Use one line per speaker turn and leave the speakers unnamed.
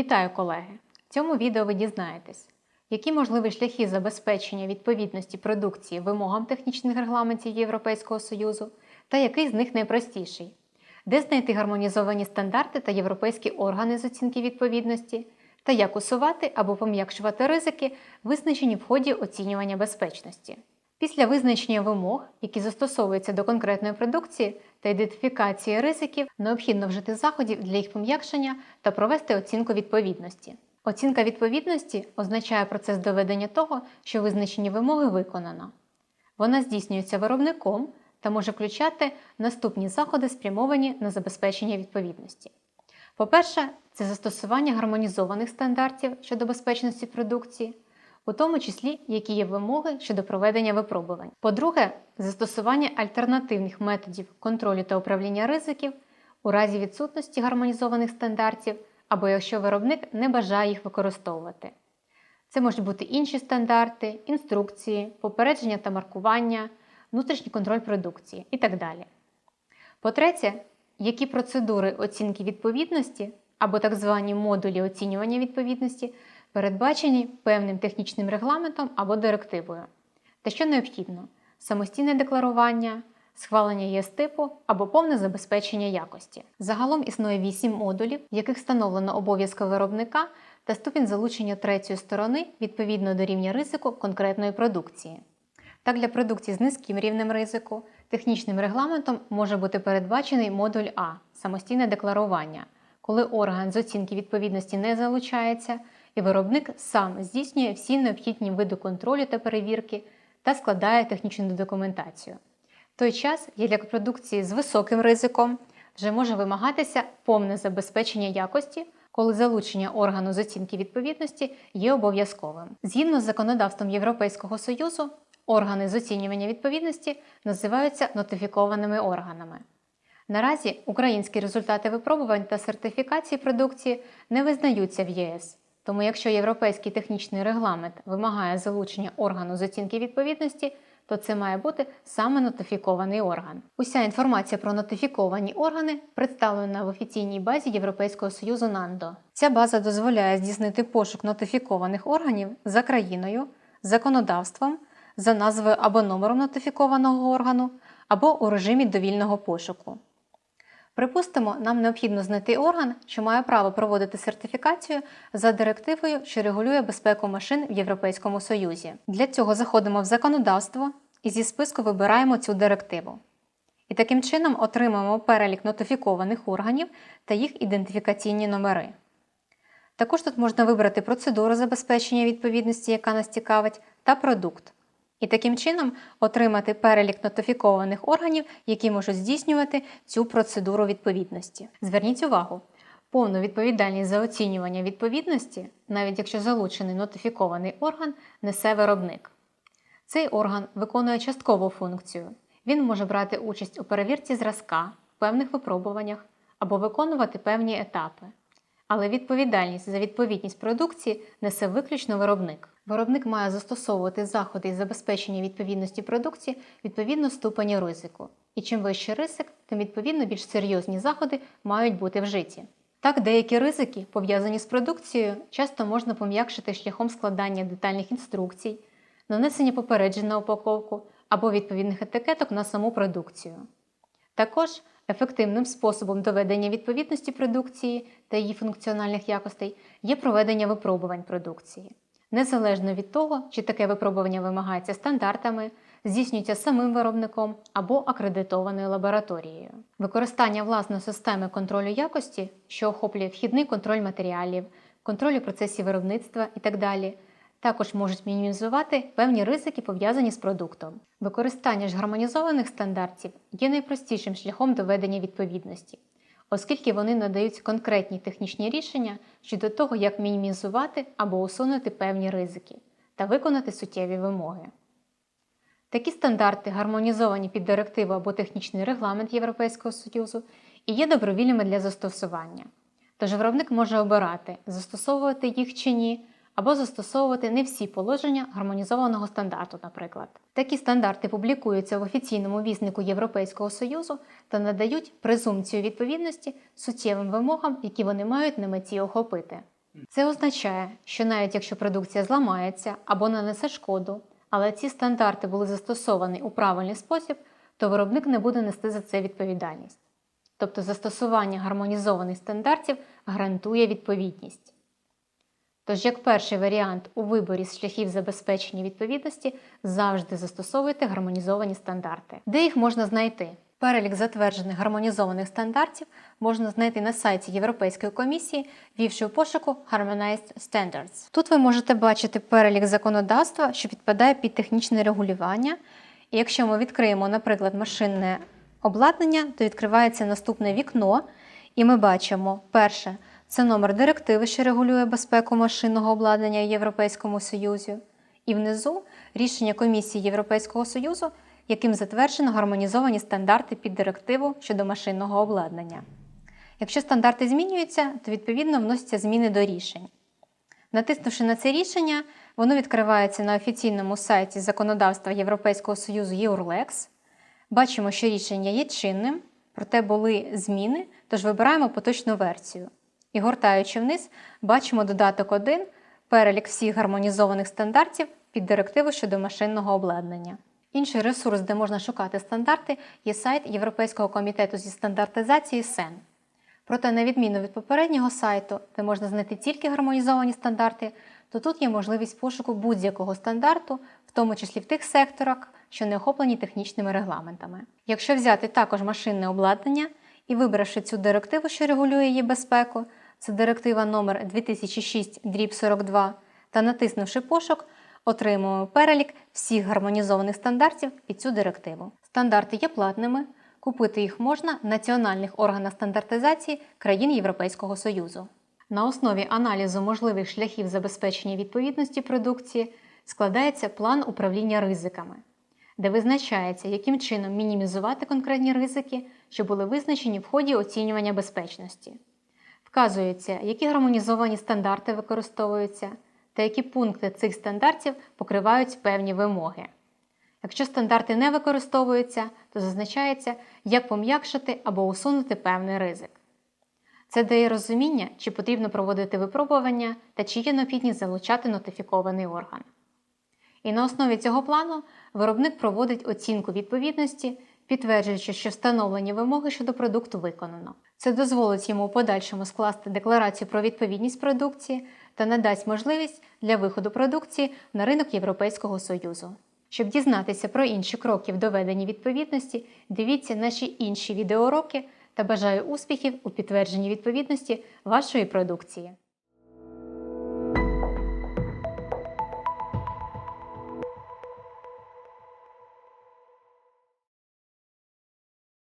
Вітаю, колеги! В цьому відео ви дізнаєтесь, які можливі шляхи забезпечення відповідності продукції вимогам технічних регламентів Європейського Союзу та який з них найпростіший, де знайти гармонізовані стандарти та європейські органи з оцінки відповідності, та як усувати або пом'якшувати ризики, визначені в ході оцінювання безпечності. Після визначення вимог, які застосовуються до конкретної продукції та ідентифікації ризиків, необхідно вжити заходів для їх пом'якшення та провести оцінку відповідності. Оцінка відповідності означає процес доведення того, що визначені вимоги виконано. Вона здійснюється виробником та може включати наступні заходи, спрямовані на забезпечення відповідності. По-перше, це застосування гармонізованих стандартів щодо безпечності продукції, у тому числі які є вимоги щодо проведення випробувань. По-друге, застосування альтернативних методів контролю та управління ризиків у разі відсутності гармонізованих стандартів або якщо виробник не бажає їх використовувати. Це можуть бути інші стандарти, інструкції, попередження та маркування, внутрішній контроль продукції і так далі. По-третє, які процедури оцінки відповідності або так звані модулі оцінювання відповідності передбачені певним технічним регламентом або директивою, та що необхідно самостійне декларування, схвалення ЄС-типу або повне забезпечення якості. Загалом існує 8 модулів, в яких встановлено обов'язки виробника та ступінь залучення третьої сторони відповідно до рівня ризику конкретної продукції. Так, для продукції з низьким рівнем ризику технічним регламентом може бути передбачений модуль А самостійне декларування, коли орган з оцінки відповідності не залучається, і виробник сам здійснює всі необхідні види контролю та перевірки та складає технічну документацію. В той час є продукції з високим ризиком вже може вимагатися повне забезпечення якості, коли залучення органу з оцінки відповідності є обов'язковим. Згідно з законодавством Європейського Союзу, органи з оцінювання відповідності називаються нотифікованими органами. Наразі українські результати випробувань та сертифікації продукції не визнаються в ЄС. Тому, якщо європейський технічний регламент вимагає залучення органу з оцінки відповідності, то це має бути саме нотифікований орган. Уся інформація про нотифіковані органи представлена в офіційній базі Європейського союзу НАНДО. Ця база дозволяє здійснити пошук нотифікованих органів за країною, законодавством, за назвою або номером нотифікованого органу, або у режимі довільного пошуку. Припустимо, нам необхідно знайти орган, що має право проводити сертифікацію за директивою, що регулює безпеку машин в Європейському Союзі. Для цього заходимо в законодавство і зі списку вибираємо цю директиву. І таким чином отримаємо перелік нотифікованих органів та їх ідентифікаційні номери. Також тут можна вибрати процедуру забезпечення відповідності, яка нас цікавить, та продукт. І таким чином отримати перелік нотифікованих органів, які можуть здійснювати цю процедуру відповідності. Зверніть увагу, повну відповідальність за оцінювання відповідності, навіть якщо залучений нотифікований орган, несе виробник. Цей орган виконує часткову функцію. Він може брати участь у перевірці зразка, певних випробуваннях або виконувати певні етапи. Але відповідальність за відповідність продукції несе виключно виробник. Виробник має застосовувати заходи із забезпечення відповідності продукції відповідно ступені ризику. І чим вищий ризик, тим відповідно більш серйозні заходи мають бути вжиті. Так, деякі ризики, пов'язані з продукцією, часто можна пом'якшити шляхом складання детальних інструкцій, нанесення попереджень на упаковку або відповідних етикеток на саму продукцію. Також ефективним способом доведення відповідності продукції та її функціональних якостей є проведення випробувань продукції. Незалежно від того, чи таке випробування вимагається стандартами, здійснюється самим виробником або акредитованою лабораторією. Використання власної системи контролю якості, що охоплює вхідний контроль матеріалів, контроль процесів виробництва і так далі, також можуть мінімізувати певні ризики, пов'язані з продуктом. Використання ж гармонізованих стандартів є найпростішим шляхом доведення відповідності, оскільки вони надають конкретні технічні рішення щодо того, як мінімізувати або усунути певні ризики та виконати суттєві вимоги. Такі стандарти гармонізовані під директиву або технічний регламент Європейського Союзу і є добровільними для застосування. Тож виробник може обирати, застосовувати їх чи ні, або застосовувати не всі положення гармонізованого стандарту, наприклад. Такі стандарти публікуються в офіційному віснику Європейського Союзу та надають презумпцію відповідності суттєвим вимогам, які вони мають на меті охопити. Це означає, що навіть якщо продукція зламається або нанесе шкоду, але ці стандарти були застосовані у правильний спосіб, то виробник не буде нести за це відповідальність. Тобто застосування гармонізованих стандартів гарантує відповідність. Тож, як перший варіант у виборі з шляхів забезпечення відповідності завжди застосовуйте гармонізовані стандарти. Де їх можна знайти? Перелік затверджених гармонізованих стандартів можна знайти на сайті Європейської комісії, ввівши у пошуку Harmonized Standards. Тут ви можете бачити перелік законодавства, що підпадає під технічне регулювання. І якщо ми відкриємо, наприклад, машинне обладнання, то відкривається наступне вікно, і ми бачимо перше це номер директиви, що регулює безпеку машинного обладнання в Європейському Союзі, і внизу рішення Комісії Європейського Союзу, яким затверджено гармонізовані стандарти під директиву щодо машинного обладнання. Якщо стандарти змінюються, то відповідно вносяться зміни до рішень. Натиснувши на це рішення, воно відкривається на офіційному сайті законодавства Європейського Союзу EURLEX. Бачимо, що рішення є чинним, проте були зміни, тож вибираємо поточну версію. І гортаючи вниз, бачимо додаток 1, перелік всіх гармонізованих стандартів під директиву щодо машинного обладнання. Інший ресурс, де можна шукати стандарти, є сайт Європейського комітету зі стандартизації СЕН. Проте, на відміну від попереднього сайту, де можна знайти тільки гармонізовані стандарти, то тут є можливість пошуку будь-якого стандарту, в тому числі в тих секторах, що не охоплені технічними регламентами. Якщо взяти також машинне обладнання і вибравши цю директиву, що регулює її безпеку, це директива номер 2006 42 та натиснувши пошук, отримуємо перелік всіх гармонізованих стандартів під цю директиву. Стандарти є платними, купити їх можна в національних органах стандартизації країн Європейського Союзу. На основі аналізу можливих шляхів забезпечення відповідності продукції складається план управління ризиками, де визначається, яким чином мінімізувати конкретні ризики, що були визначені в ході оцінювання безпечності. Вказується, які гармонізовані стандарти використовуються та які пункти цих стандартів покривають певні вимоги. Якщо стандарти не використовуються, то зазначається, як пом'якшити або усунути певний ризик. Це дає розуміння, чи потрібно проводити випробування та чи є необхідність залучати нотифікований орган. І на основі цього плану виробник проводить оцінку відповідності, підтверджуючи, що встановлені вимоги щодо продукту виконано. Це дозволить йому у подальшому скласти декларацію про відповідність продукції та надасть можливість для виходу продукції на ринок Європейського Союзу. Щоб дізнатися про інші кроки в доведенні відповідності, дивіться наші інші відеоуроки та бажаю успіхів у підтвердженні відповідності вашої продукції.